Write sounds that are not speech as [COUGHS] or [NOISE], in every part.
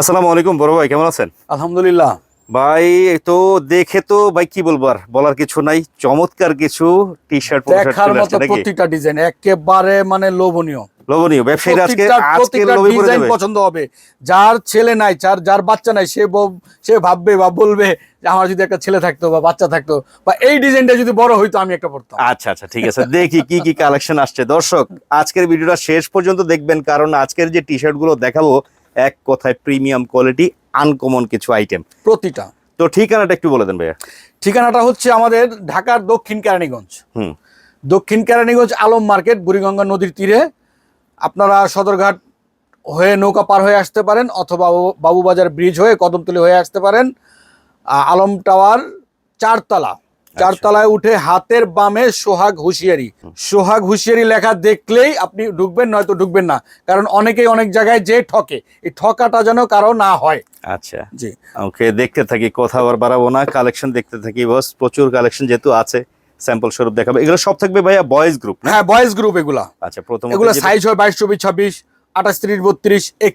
আসসালামু আলাইকুম বড় ভাই কেমন আছেন? আলহামদুলিল্লাহ। ভাই তো দেখে তো ভাই কি বলব আর বলার কিছু নাই চমৎকার কিছু টি শার্ট দেখার মতো প্রতিটা ডিজাইন একেবারে মানে লোভনীয়। লোভনীয় ব্যবসায়ীরা আজকে আজকে লোভে পড়ে যাবে। পছন্দ হবে। যার ছেলে নাই যার যার বাচ্চা নাই সে সে ভাববে বা বলবে যে আমার যদি একটা ছেলে থাকতো বা বাচ্চা থাকতো বা এই ডিজাইনটা যদি বড় হইতো আমি একটা পড়তাম। আচ্ছা আচ্ছা ঠিক আছে। দেখি কি কি কালেকশন আসছে। দর্শক আজকের ভিডিওটা শেষ পর্যন্ত দেখবেন কারণ আজকের যে টি শার্টগুলো দেখাবো এক কথায় প্রিমিয়াম কোয়ালিটি আনকমন কিছু আইটেম প্রতিটা। তো ঠিকানাটা একটু বলে দেন ভাইয়া। ঠিকানাটা হচ্ছে আমাদের ঢাকার দক্ষিণ কেরানীগঞ্জ। হুম। দক্ষিণ কেরানীগঞ্জ আলম মার্কেট বুড়িগঙ্গা নদীর তীরে। আপনারা সদরঘাট হয়ে নৌকা পার হয়ে আসতে পারেন অথবা বাবুবাজার ব্রিজ হয়ে কদমতলি হয়ে আসতে পারেন। আলম টাওয়ার চারতলা। চারতলায় উঠে হাতের বামে সোহাগ হুঁশিয়ারি। সোহাগ হুঁশিয়ারি লেখা দেখলেই আপনি ঢুকবেন নয়তো ঢুকবেন না। কারণ অনেকেই অনেক জায়গায় যে ঠকে এই ঠকাটা যেন কারও না হয়। আচ্ছা। জি। ওকে দেখতে থাকি কথা আর বাড়াবো না। কালেকশন দেখতে থাকি বস। প্রচুর কালেকশন যেহেতু আছে স্যাম্পল স্বরূপ দেখাবো। এগুলো সব থাকবে ভাইয়া বয়েজ গ্রুপ হ্যাঁ বয়েজ গ্রুপ এগুলা। আচ্ছা প্রথম এগুলো সাইজ হয় বাইশ চব্বিশ ছাব্বিশ আঠাশ তিরিশ বত্রিশ এক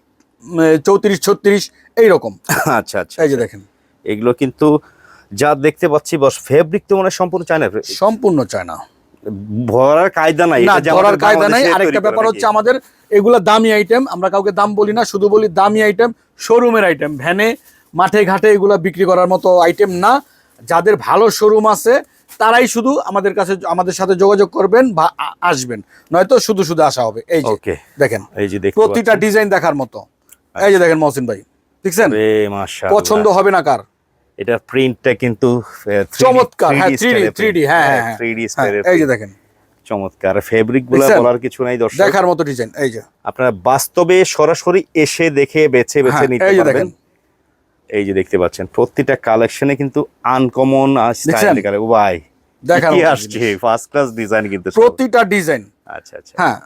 চৌত্রিশ ছত্রিশ এইরকম। আচ্ছা আচ্ছা এই যে দেখেন। এগুলো কিন্তু যা দেখতে পাচ্ছি বস ফেব্রিক তো মানে সম্পূর্ণ চায়না সম্পূর্ণ চায় না ভরার কায়দা নাই না এটা যে কায়দা নাই। আরেকটা ব্যাপার হচ্ছে আমাদের এগুলো দামি আইটেম আমরা কাউকে দাম বলি না শুধু বলি দামি আইটেম শোরুমের আইটেম ভ্যানে মাঠে ঘাটে এগুলা বিক্রি করার মতো আইটেম না। যাদের ভালো শোরুম আছে তারাই শুধু আমাদের কাছে আমাদের সাথে যোগাযোগ করবেন বা আসবেন। নয়তো শুধু শুধু আসা হবে। এই যে দেখেন এই যে প্রতিটা ডিজাইন দেখার মতো। এই যে দেখেন মহসিন ভাই দেখছেন? পছন্দ হবে না কার? এটা প্রিন্টটা কিন্তু চমৎকার, 3D, 3D, 3D এই যে দেখেন। চমৎকার। ফেব্রিকগুলো বলার কিছু নাই দর্শক। দেখার মতো ডিজাইন এই যে। আপনারা বাস্তবে সরাসরি এসে দেখে বেছে বেছে হ্যাঁ, নিতে পারবেন। দেখেন। এই যে দেখতে পাচ্ছেন প্রতিটা কালেকশনে কিন্তু আনকমন স্টাইল? ও ভাই দেখার মতো আসছে? ফার্স্ট ক্লাস ডিজাইন কিন্তু। প্রতিটা ডিজাইন আচ্ছা আচ্ছা। হ্যাঁ।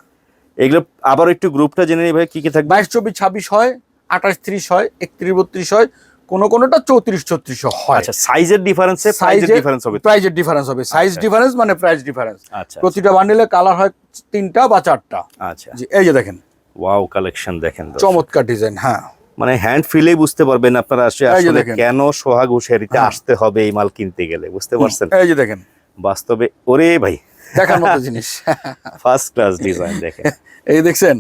এগুলো আবার একটু গ্রুপটা জেনে নিই ভাই কি কি থাকবে? বাইশ চব্বিশ ছাব্বিশ হয় আঠাশ ত্রিশ হয় একত্রিশ বত্রিশ হয় কোন কোনটা চৌত্রিশ ছত্রিশ হয়। আচ্ছা সাইজের ডিফারেন্সে প্রাইজের ডিফারেন্স হবে। প্রাইজের ডিফারেন্স হবে। সাইজ আচ্ছা। ডিফারেন্স মানে প্রাইস ডিফারেন্স আচ্ছা প্রতিটা বান্ডিলে কালার হয় তিনটা বা চারটা। আচ্ছা। এই যে দেখেন। ওয়াও কালেকশন দেখেন চমৎকার ডিজাইন হ্যাঁ। মানে হ্যান্ড ফিলেই বুঝতে পারবেন আপনারা আসলে। কেন সোহাগ হুশিয়ারিতে হ্যাঁ। আসতে হবে এই মাল কিনতে গেলে বুঝতে পারছেন? এই যে দেখেন। বাস্তবে ওরে ভাই। দেখার মতো জিনিস। ফার্স্ট ক্লাস ডিজাইন দেখেন। এই দেখছেন?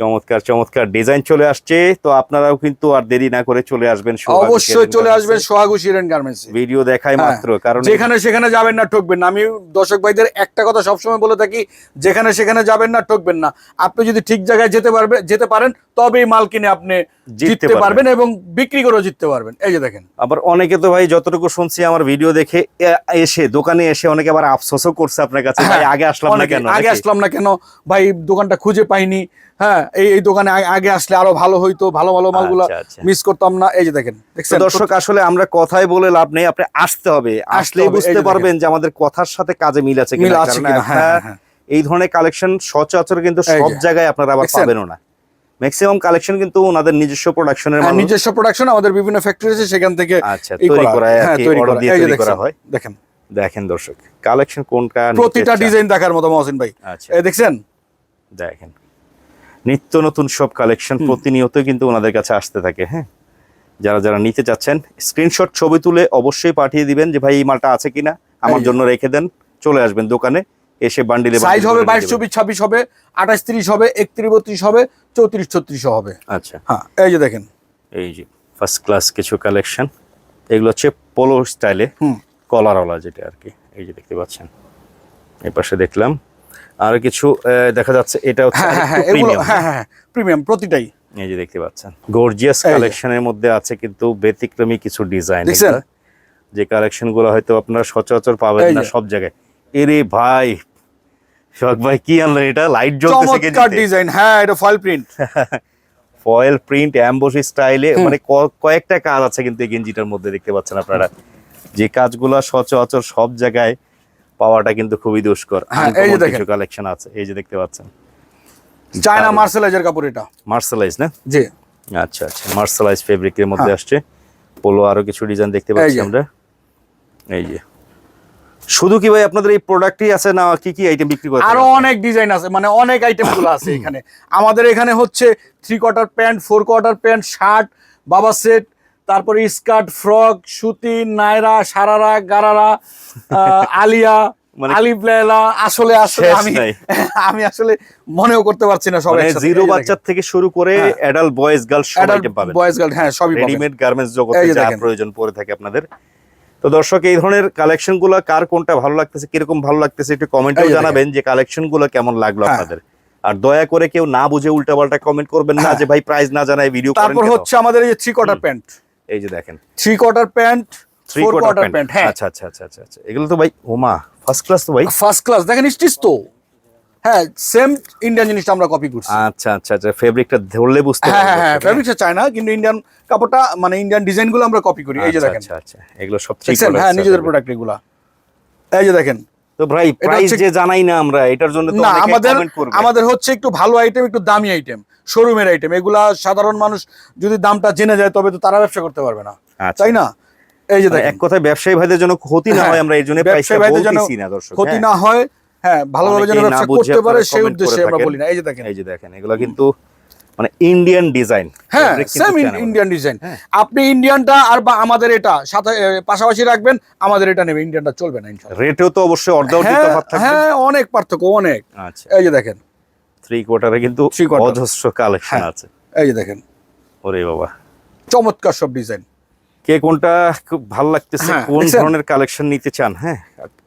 চমৎকার চমৎকার ডিজাইন চলে আসছে। তো আপনারাও কিন্তু আর দেরি না করে চলে আসবেন অবশ্যই চলে আসবেন সোহাগু শিরেন গার্মেন্টস ভিডিও দেখাই হ্যাঁ, মাত্র কারণ যেখানে সেখানে যাবেন না ঠকবেন আমি দর্শক ভাইদের একটা কথা সবসময় বলে থাকি যেখানে সেখানে যাবেন না ঠকবেন না। আপনি যদি ঠিক জায়গায় যেতে পারবে যেতে পারেন তবেই মাল কিনে আপনি জিততে পারবেন। এবং বিক্রি করেও জিততে পারবেন। এই যে দেখেন। আবার অনেকে তো ভাই যতটুকু শুনছি আমার ভিডিও দেখে এসে দোকানে এসে অনেকে আবার আফসোসও করছে আপনার কাছে ভাই হ্যাঁ, আগে আসলাম না কেন? আগে আসলাম না কেন? ভাই দোকানটা খুঁজে পাইনি। হ্যাঁ এই এই দোকানে আগে আসলে আরও ভালো হইতো ভালো ভালো মালগুলো আচ্ছা, আচ্ছা। মিস করতাম না। এই যে দেখেন দর্শক আসলে আমরা কথাই বলে লাভ নেই আপনি আসতে হবে। আসলেই বুঝতে পারবেন যে আমাদের কথার সাথে কাজে মিল আছে কিনা হ্যাঁ, হ্যাঁ। এই ধরনের কালেকশন সচরাচর কিন্তু সব জায়গায় আপনারা আবার? পাবেনও না। ম্যাক্সিমাম কালেকশন কিন্তু ওনাদের নিজস্ব প্রোডাকশনের হ্যাঁ, নিজস্ব প্রোডাকশন আমাদের বিভিন্ন ফ্যাক্টরি আছে সেখান থেকে আচ্ছা তৈরি করা হয় তৈরি করা। হয়। দেখেন। দেখেন দর্শক কালেকশন কোনটা প্রতিটা ডিজাইন দেখার মতো মহসিন ভাই। আচ্ছা। এই দেখছেন? দেখেন। নিত্য নতুন সব কালেকশন প্রতিনিয়ত কিন্তু ওনাদের কাছে আসতে থাকে হ্যাঁ? যারা যারা নিতে চাচ্ছেন স্ক্রিনশট ছবি তুলে অবশ্যই পাঠিয়ে দিবেন যে ভাই এই মালটা আছে কিনা? আমার জন্য রেখে দেন চলে আসবেন দোকানে। এসে বান্ডিলে সাইজ হবে বাইশ চব্বিশ ছাব্বিশ হবে আঠাশ তিরিশ হবে একত্রিশ বত্রিশ হবে চৌত্রিশ ছত্রিশ হবে। আচ্ছা। হ্যাঁ এই যে দেখেন। এই যে ফার্স্ট ক্লাস কিছু কালেকশন এগুলো হচ্ছে পোলো স্টাইলে হুম। কলারওয়ালা যেটা আর কি। এই যে দেখতে পাচ্ছেন। এই পাশে দেখলাম। আর কিছু দেখা যাচ্ছে এটা হচ্ছে হ্যাঁ হ্যাঁ হ্যাঁ হ্যাঁ প্রীমিয়াম প্রতিটাই। এই যে দেখতে পাচ্ছেন। গর্জিয়াস কালেকশনের মধ্যে আছে কিন্তু ব্যতিক্রমী কিছু ডিজাইন যে কালেকশনগুলো হয়তো আপনারা সচরাচর পাবেন না। সব জায়গায়। এরে ভাই শখ ভাই কি আনলেন এটা? লাইট জ্বলতেছে চমৎকার ডিজাইন হ্যাঁ এটা foil print foil print embossed স্টাইলে মানে ক- কয়েকটা কাজ আছে কিন্তু এই গেঞ্জিটার মধ্যে দেখতে পাচ্ছেন আপনারা। যে কাজগুলো সচরাচর সব জায়গায় পাওয়াটা কিন্তু খুবই দুষ্কর। হ্যাঁ। কিছু কালেকশন আছে এই যে দেখতে পাচ্ছেন। চায়না মার্সেলাইজের কাপড় এটা। মার্শালাইজ না? জি। আচ্ছা আচ্ছা মার্শালাইজ ফেব্রিকের মধ্যে হ্যাঁ। আসছে। পোলো আরও কিছু ডিজাইন দেখতে পাচ্ছি আমরা। এই যে। শুধু কি ভাই আপনাদের এই প্রোডাক্টই আছে না কি কি আইটেম বিক্রি করে আরও অনেক ডিজাইন আছে মানে অনেক আইটেমগুলো আছে [COUGHS] এখানে। আমাদের এখানে হচ্ছে three quarter pant four quarter pant shirt বাবা সেট তারপরে স্কার্ট ফ্রক সুতি নায়রা সারারা গারারা আলিয়া আলিফ আসলে আসলে আমি। [LAUGHS] আমি আসলে মনেও করতে পারছি না সবাই মানে জিরো থেকে শুরু করে হ্যাঁ। অ্যাডাল্ট বয়েজ গার্ল সব আইটেম পাবেন। বয়েজ গার্ল হ্যাঁ সবই পাবেন। রেডিমেড গার্মেন্টস জগতে যা প্রয়োজন পড়ে থাকে আপনাদের। তো দর্শক এই ধরনের কালেকশনগুলো কার কোনটা ভালো লাগতেছে কীরকম ভালো লাগতেছে একটু কমেন্টে জানাবেন যে কালেকশনগুলো কেমন লাগল হ্যাঁ। আপনাদের। আর দয়া করে কেউ না বুঝে উল্টাপাল্টা কমেন্ট করবেন না হ্যাঁ। যে ভাই প্রাইস না জানায় ভিডিও তারপর হচ্ছে আমাদের এই যে থ্রি কোয়ার্টার প্যান্ট এই যে দেখেন। Three quarter pant three quarter pant হ্যাঁ। আচ্ছা আচ্ছা আচ্ছা আচ্ছা। আচ্ছা এগুলো তো ভাই ওমা ফার্স্ট ক্লাস তো ভাই। ফার্স্ট ক্লাস দেখেন স্টিচ তো। হ্যাঁ সেম ইন্ডিয়ান জিনিসটা আমরা কপি করছি। আচ্ছা আচ্ছা আচ্ছা ফেব্রিকটা ধরলে বুঝতে হ্যাঁ হ্যাঁ হ্যাঁ কিন্তু ইন্ডিয়ান কাপড়টা মানে ইন্ডিয়ান ডিজাইনগুলো আমরা কপি করি এই যে আচ্ছা, দেখেন। আচ্ছা আচ্ছা এগুলো সব দেখছেন হ্যাঁ নিজেদের প্রোডাক্ট এগুলা। এই যে দেখেন। তো ভাই প্রাইস যে জানাই না আমরা এটার জন্য তো অনেকে কমেন্ট করবে। আমাদের হচ্ছে একটু ভালো আইটেম একটু দামি আইটেম শোরুমের আইটেম এগুলা সাধারণ মানুষ যদি দামটা জেনে যায় তবে তো তারা ব্যবসা করতে পারবে না। আচ্ছা। তাই না? এই যে মানে দেখেন। এক কথায় ব্যবসায়ী ভাইদের জন্য ক্ষতি না হ্যাঁ, হয় আমরা এই জন্য ব্যবসায়ী ভাইদের জন্য ক্ষতি হ্যাঁ। না হয় হ্যাঁ ভালোভাবে যেন ব্যবসা করতে পারে সেই উদ্দেশ্যে আমরা। বলি না। এই যে দেখেন। এই যে দেখেন এগুলো কিন্তু মানে ইন্ডিয়ান ডিজাইন হ্যাঁ সেম ইন্ডিয়ান ডিজাইন আপনি ইন্ডিয়ানটা আর বা আমাদের এটা সাথে পাশাপাশি রাখবেন আমাদের এটা নেবে ইন্ডিয়ানটা চলবে না ইনশাআল্লাহ রেটেও তো অবশ্যই অর্ধ অর্ধ হ্যাঁ তফাৎ থাকবে। হ্যাঁ অনেক পার্থক্য অনেক। আচ্ছা। এই যে দেখেন। থ্রি কোয়ার্টারে কিন্তু। অজস্র কালেকশন হ্যাঁ। আছে। এই যে দেখেন। ওরে বাবা। চমৎকার সব ডিজাইন কে কোনটা খুব ভালো লাগতেছে হ্যাঁ, কোন ধরনের কালেকশন নিতে চান হ্যাঁ?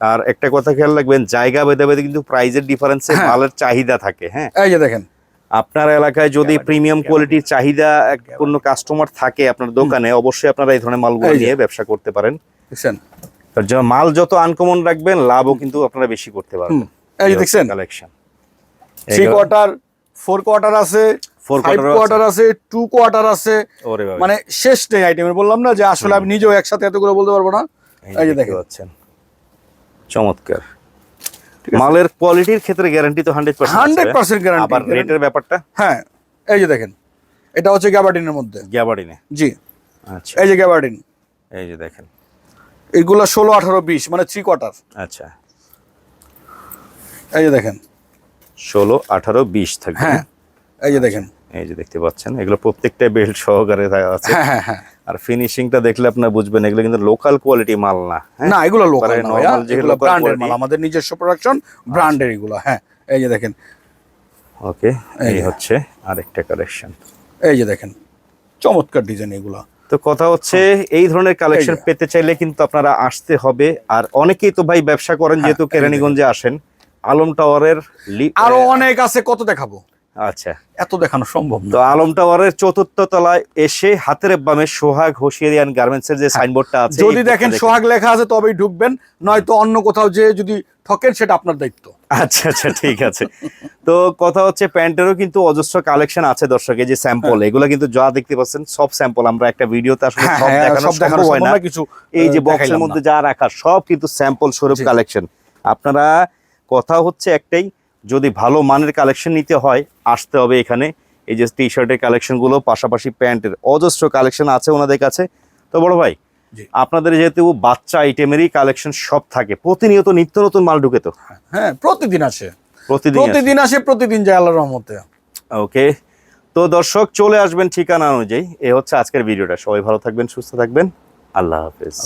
আর একটা কথা খেয়াল রাখবেন জায়গা ভেদে ভেদে কিন্তু প্রাইজের ডিফারেন্সে হ্যাঁ। মালের চাহিদা থাকে হ্যাঁ? এই যে দেখেন। আপনার এলাকায় যদি প্রিমিয়াম কোয়ালিটির চাহিদা কোনো কাস্টমার থাকে আপনার দোকানে অবশ্যই আপনারা এই ধরনের মালগুলো নিয়ে ব্যবসা করতে পারেন। মাল যত আনকমন রাখবেন লাভও কিন্তু আপনারা বেশি করতে পারবেন। এই দেখছেন? Collection three quarter four quarter আছে। কোয়ার্টার আছে। টু কোয়ার্টার আছে। মানে শেষ নেই আইটেমের বললাম না যে আসলে আমি নিজেও একসাথে এতগুলো বলতে পারব না। এই যে দেখতে দেখেন। পাচ্ছেন। চমৎকার। মালের কোয়ালিটির ক্ষেত্রে গ্যারান্টি তো হান্ড্রেড হান্ড্রেড পার্সেন্ট গ্যারান্টি আবার রেটের ব্যাপারটা? হ্যাঁ এই যে দেখেন। এটা হচ্ছে গ্যাবার্ডিনের মধ্যে। গ্যাবার্ডিনে জি। আচ্ছা। এই যে গ্যাবার্ডিন এই যে দেখেন। এগুলো ষোলো আঠারো বিশ মানে থ্রি কোয়ার্টার আচ্ছা। এই যে দেখেন। ষোলো আঠারো বিশ থাকবে। হ্যাঁ। এই যে দেখেন। এই যে দেখতে পাচ্ছেন এগুলো প্রত্যেকটা বেল্ট সহকারে থাকা আছে। হ্যাঁ হ্যাঁ হ্যাঁ। আর ফিনিশিংটা দেখলে আপনার বুঝবেন এগুলো কিন্তু লোকাল কোয়ালিটি মাল না? না এগুলো লোকাল মানে না যেগুলো এগুলো ব্র্যান্ডের মাল আমাদের নিজস্ব প্রোডাকশন ব্র্যান্ডের এগুলো হ্যাঁ। এই যে দেখেন। ওকে এই। হচ্ছে আরেকটা কালেকশন এই যে দেখেন চমৎকার ডিজাইন এগুলো। তো কথা হচ্ছে এই ধরনের কালেকশন পেতে চাইলে কিন্তু আপনারা আসতে হবে। আর অনেকেই তো ভাই ব্যবসা করেন যেহেতু কেরানীগঞ্জে আসেন আলম টাওয়ারের আরও অনেক আছে কত দেখাবো? আচ্ছা। এত দেখানো সম্ভব তো আলম টাওয়ারের চতুর্থ তলায় এসে হাতের বামে সোহাগ হোসিয়ারিয়ান গার্মেন্টস এর যে সাইনবোর্ডটা আছে যদি দেখেন সোহাগ লেখা আছে তবেই ঢুকবেন নয়তো অন্য কোথাও যে যদি ঠকেন সেটা আপনার দায়িত্ব। আচ্ছা আচ্ছা ঠিক আছে। তো কথা হচ্ছে প্যান্টেরও কিন্তু অজস্র কালেকশন আছে দর্শক এই যে স্যাম্পল এগুলো কিন্তু যা দেখতে পাচ্ছেন সব স্যাম্পল আমরা একটা ভিডিওতে আসলে হ্যাঁ, সব হ্যাঁ, দেখানো সব দেখানো সম্ভব হয় না। না, কিছু, এই যে বক্সের মধ্যে যা রাখা সব কিন্তু স্যাম্পল স্বরূপ কালেকশন আপনারা কথা হচ্ছে একটাই যদি ভালো মানের কালেকশন নিতে হয় আসতে হবে এখানে। এই যে টি শার্টের কালেকশনগুলো পাশাপাশি প্যান্টের অজস্র কালেকশন আছে ওনাদের কাছে। তো বড় ভাই আপনাদের যেহেতু বাচ্চা আইটেমেরই কালেকশন সব থাকে প্রতিনিয়ত নিত্য নতুন মাল ঢুকে তো? হ্যাঁ প্রতিদিন আসে। প্রতিদিন আসে। প্রতিদিন আসে প্রতিদিন যায় আল্লাহর রহমতে। ওকে। তো দর্শক চলে আসবেন ঠিকানা অনুযায়ী। এ হচ্ছে আজকের ভিডিওটা। সবাই ভালো থাকবেন সুস্থ থাকবেন। আল্লাহ হাফেজ।